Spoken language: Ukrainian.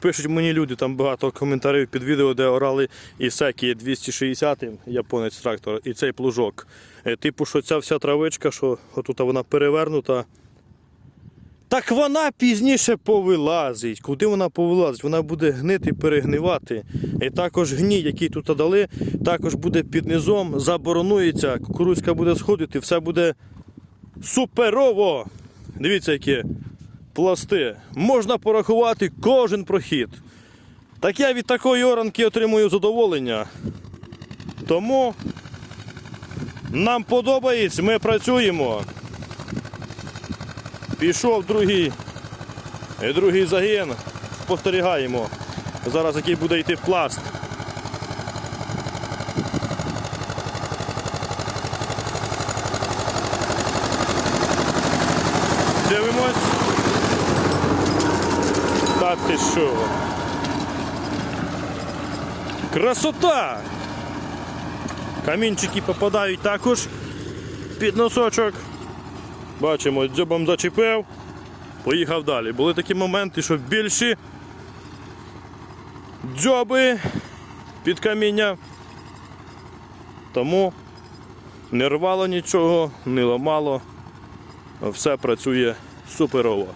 пишуть мені люди, там багато коментарів під відео, де орали і секі 260 японець трактор, і цей плужок. Е, Типу, що ця вся травичка, що отут вона перевернута. Так вона пізніше повилазить. Куди вона повилазить? Вона буде гнити, перегнивати. І також гній, який тут дали, також буде під низом, заборонується, кукурудзка буде сходити, все буде суперово. Дивіться, які пласти. Можна порахувати кожен прохід. Так я від такої оранки отримую задоволення. Тому нам подобається, ми працюємо. Пішов другий, і другий загін. Спостерігаємо. Зараз який буде йти пласт. Дивимось. Та ти? Красота! Камінчики попадають також під носочок. Бачимо, дзьобом зачепив, поїхав далі. Були такі моменти, що більші дзьоби під каміння. Тому не рвало нічого, не ламало. Все працює суперово.